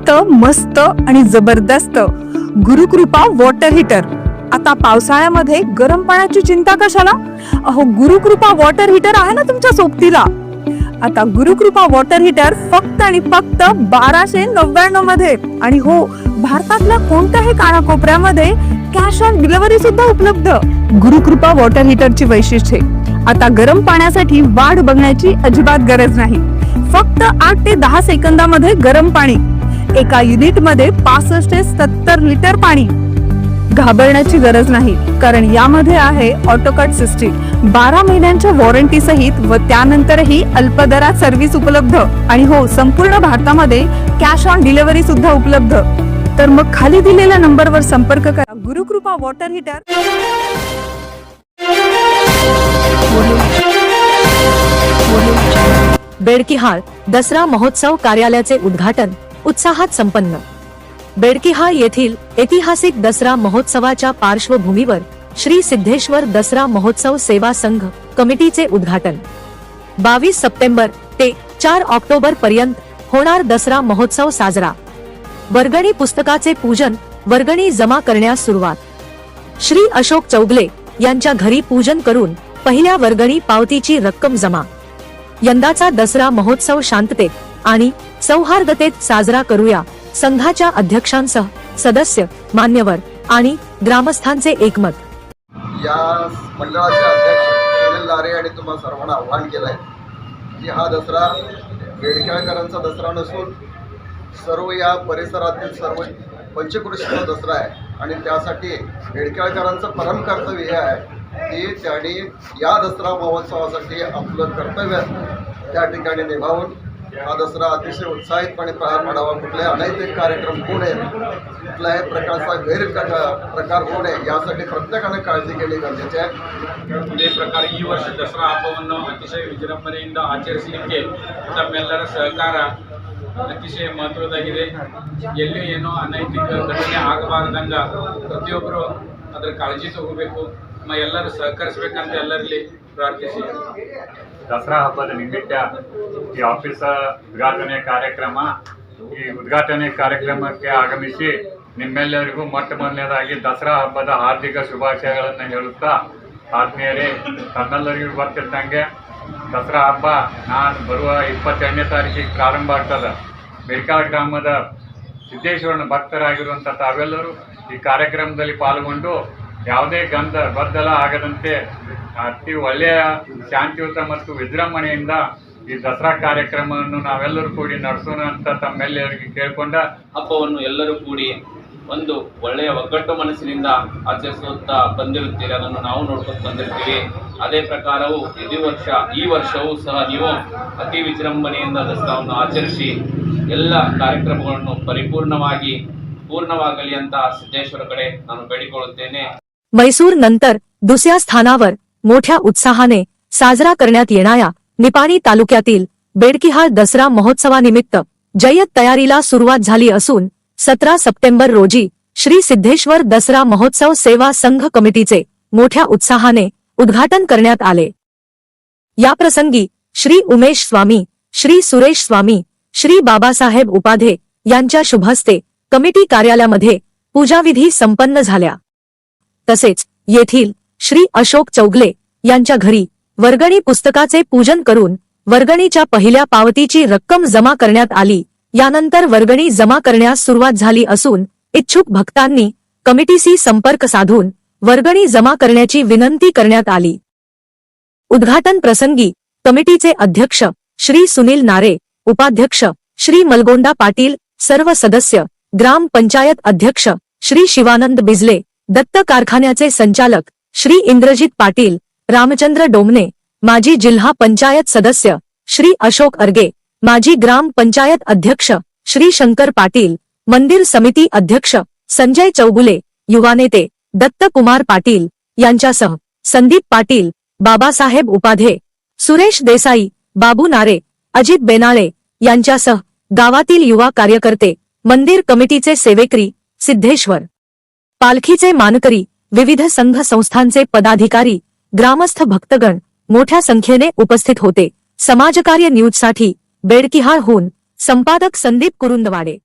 स्वस्त मस्त आणि जबरदस्त. गुरुकृपा वॉटर हीटर आता पावसाळ्यामध्ये गरम पाण्याची चिंता कशाला? अहो गुरुकृपा वॉटर हीटर आहे ना तुमच्या सोबतीला. आता गुरुकृपा वॉटर हीटर फक्त आणि फक्त बाराशे नव्याण्णवमध्ये. आणि हो भारतातल्या कोणत्याही कानाकोपऱ्यामध्ये कॅश ऑन डिलिव्हरी सुद्धा उपलब्ध. गुरुकृपा वॉटर हीटरची वैशिष्ट्ये. आता गरम पाण्यासाठी वाढ बघण्याची अजिबात गरज नाही. फक्त आठ ते दहा सेकंदामध्ये गरम पाणी. एका युनिटमध्ये पासष्ट ते सत्तर लिटर पाणी. घाबरण्याची गरज नाही कारण यामध्ये आहे ऑटोकट सिस्टीम. बारा महिन्यांच्या वॉरंटी सहित व त्यानंतरही अल्पदरात सर्व्हिस उपलब्ध. आणि हो संपूर्ण भारतामध्ये कॅश ऑन डिलिव्हरी सुद्धा उपलब्ध. तर मग खाली दिलेल्या नंबरवर संपर्क करा. Gurukrupa water heater. Bedkihal Dussehra महोत्सव कार्यालयाचे उद्घाटन. उत्साहात संपन्न. बेडकिहाळ येथील ऐतिहासिक दसरा महोत्सवाच्या पार्श्वभूमीवर श्री सिद्धेश्वर दसरा महोत्सव सेवा संघ कमिटीचे उद्घाटन. बावीस सप्टेंबर ते चार ऑक्टोबर पर्यंत होणार दसरा महोत्सव साजरा. वर्गणी पुस्तकाचे पूजन वर्गणी जमा करण्यास सुरुवात. श्री अशोक चौगले यांच्या घरी पूजन करून पहिल्या वर्गणी पावतीची रक्कम जमा. यंदाचा दसरा महोत्सव शांततेत आणि सौहार्दतेत साजरा करूया. संघाच्या अध्यक्षांसह सदस्य मान्यवर आणि ग्रामस्थांचे एकमत. या मंडळाचे अध्यक्ष सुनील लारे आणि तुम्हा सर्वांना आव्हान केलं आहे की हा दसरा बेडखेळकरांचा दसरा नसून सर्व या परिसरातील सर्व पंचकृषीचा दसरा आहे आणि त्यासाठी बेडखेळकरांचं परम कर्तव्य हे आहे की त्यांनी या दसरा महोत्सवासाठी आपलं कर्तव्य त्या ठिकाणी निभावून हा दसरा अतिशय उत्साहितपणे पार पाडावा कुठलाही अनैतिक कार्यक्रम होऊ नये कुठल्याही प्रकारचा गैर प्रकार होऊ नये यासाठी ಪ್ರತ್ಯೇಕನೇ ಕಾಳಜಿ ಕೇಳಿ ಗರಜೆ ಇದೇ ಪ್ರಕಾರ ಈ ವರ್ಷ ದಸರಾ ಹಬ್ಬವನ್ನು ಅತಿಶಯ ವಿಜೃಂಭಣೆಯಿಂದ ಆಚರಿಸಲಿಕ್ಕೆ ತಮ್ಮೆಲ್ಲರ ಸಹಕಾರ ಅತಿಶಯ ಮಹತ್ವದಾಗಿದೆ ಎಲ್ಲಿ ಏನೋ ಅನೈತಿಕ ಘಟನೆ ಆಗಬಾರ್ದಂಗ ಪ್ರತಿಯೊಬ್ಬರು ಅದರ ಕಾಳಜಿ ತಗೋಬೇಕು ಮ ಎಲ್ಲರೂ ಸಹಕರಿಸಬೇಕಂತ ಎಲ್ಲರಲ್ಲಿ ಪ್ರಾರ್ಥಿಸಿ. ದಸರಾ ಹಬ್ಬದ ನಿಮಿತ್ತ ಈ ಆಫೀಸ ಉದ್ಘಾಟನೆ ಕಾರ್ಯಕ್ರಮ, ಈ ಉದ್ಘಾಟನೆ ಕಾರ್ಯಕ್ರಮಕ್ಕೆ ಆಗಮಿಸಿ ನಿಮ್ಮೆಲ್ಲರಿಗೂ ಮೊಟ್ಟ ಮೊದಲನೇದಾಗಿ ದಸರಾ ಹಬ್ಬದ ಹಾರ್ದಿಕ ಶುಭಾಶಯಗಳನ್ನು ಹೇಳುತ್ತಾ, ಆತ್ಮೀಯರೇ ತನ್ನೆಲ್ಲರಿಗೂ ಬರ್ತಿದ್ದಂಗೆ ದಸರಾ ಹಬ್ಬ ನಾನು ಬರುವ ಇಪ್ಪತ್ತೆರಡನೇ ತಾರೀಕಿಗೆ ಪ್ರಾರಂಭ ಆಗ್ತದೆ. ಬೆಳ್ಕಾಳ ಗ್ರಾಮದ ಸಿದ್ದೇಶ್ವರನ ಭಕ್ತರಾಗಿರುವಂಥ ತಾವೆಲ್ಲರೂ ಈ ಕಾರ್ಯಕ್ರಮದಲ್ಲಿ ಪಾಲ್ಗೊಂಡು ಯಾವುದೇ ಗಂಧ ಬದ್ದಲ ಆಗದಂತೆ ಅತಿ ಒಳ್ಳೆಯ ಶಾಂತಿಯುತ ಮತ್ತು ವಿಜೃಂಭಣೆಯಿಂದ ಈ ದಸರಾ ಕಾರ್ಯಕ್ರಮವನ್ನು ನಾವೆಲ್ಲರೂ ಕೂಡಿ ನಡೆಸೋಣ ಅಂತ ತಮ್ಮೆಲ್ಲರಿಗೆ ಕೇಳಿಕೊಂಡ ಹಬ್ಬವನ್ನು ಎಲ್ಲರೂ ಕೂಡಿ ಒಂದು ಒಳ್ಳೆಯ ಒಗ್ಗಟ್ಟು ಮನಸ್ಸಿನಿಂದ ಆಚರಿಸುತ್ತಾ ಬಂದಿರುತ್ತೀರಿ. ಅದನ್ನು ನಾವು ನೋಡ್ಕೊಂಡು ಬಂದಿರ್ತೀವಿ ಅದೇ ಪ್ರಕಾರವು ಇದೇ ವರ್ಷ, ಈ ವರ್ಷವೂ ಸಹ ನೀವು ಅತಿ ವಿಜೃಂಭಣೆಯಿಂದ ದಸರಾವನ್ನು ಆಚರಿಸಿ ಎಲ್ಲ ಕಾರ್ಯಕ್ರಮಗಳನ್ನು ಪರಿಪೂರ್ಣವಾಗಿ, ಪೂರ್ಣವಾಗಲಿ ಅಂತ ಸಿದ್ದೇಶ್ವರ ಕಡೆ ನಾನು ಬೇಡಿಕೊಳ್ಳುತ್ತೇನೆ. मैसूर नंतर दुसऱ्या स्थानावर मोठ्या उत्साहाने साजरा करण्यात येणाऱ्या निपाणी तालुक्यातील बेडकिहाळ दसरा महोत्सवानिमित्त जय्यत तयारीला सुरुवात झाली असून सतरा सप्टेंबर रोजी श्री सिद्धेश्वर दसरा महोत्सव सेवा संघ कमिटीचे मोठ्या उत्साहाने उद्घाटन करण्यात आले. याप्रसंगी श्री उमेश स्वामी श्री सुरेश स्वामी श्री बाबासाहेब उपाधे यांच्या शुभहस्ते कमिटी कार्यालयामध्ये पूजाविधी संपन्न झाल्या. तसेच येथील श्री अशोक चौगले यांच्या घरी वर्गणी पुस्तकाचे पूजन करून वर्गणीच्या पहिल्या पावतीची रक्कम जमा करण्यात आली. यानंतर वर्गणी जमा करण्यास सुरुवात झाली असून इच्छुक भक्तांनी कमिटीशी संपर्क साधून वर्गणी जमा करण्याची विनंती करण्यात आली. उद्घाटन प्रसंगी कमिटीचे अध्यक्ष श्री सुनील नारे उपाध्यक्ष श्री मलगोंडा पाटील सर्व सदस्य ग्राम पंचायत अध्यक्ष श्री शिवानंद बिजले दत्त कारखान्याचे संचालक श्री इंद्रजित पाटील रामचंद्र डोमने माजी जिल्हा पंचायत सदस्य श्री अशोक अर्गे माजी ग्राम पंचायत अध्यक्ष श्री शंकर पाटील मंदिर समिती अध्यक्ष संजय चौगुले युवा नेते दत्त कुमार पाटील यांच्यासह संदीप पाटील बाबासाहेब उपाध्ये सुरेश देसाई बाबू नारे अजित बेनाळे यांच्यासह गावातील युवा कार्यकर्ते मंदिर कमिटीचे सेवेकरी सिद्धेश्वर पालखीचे मानकरी विविध संघ संस्थांचे पदाधिकारी ग्रामस्थ भक्तगण मोठ्या संख्येने उपस्थित होते. समाजकार्य न्यूजसाठी बेडकिहाळहून संपादक संदीप कुरुंदवाडे.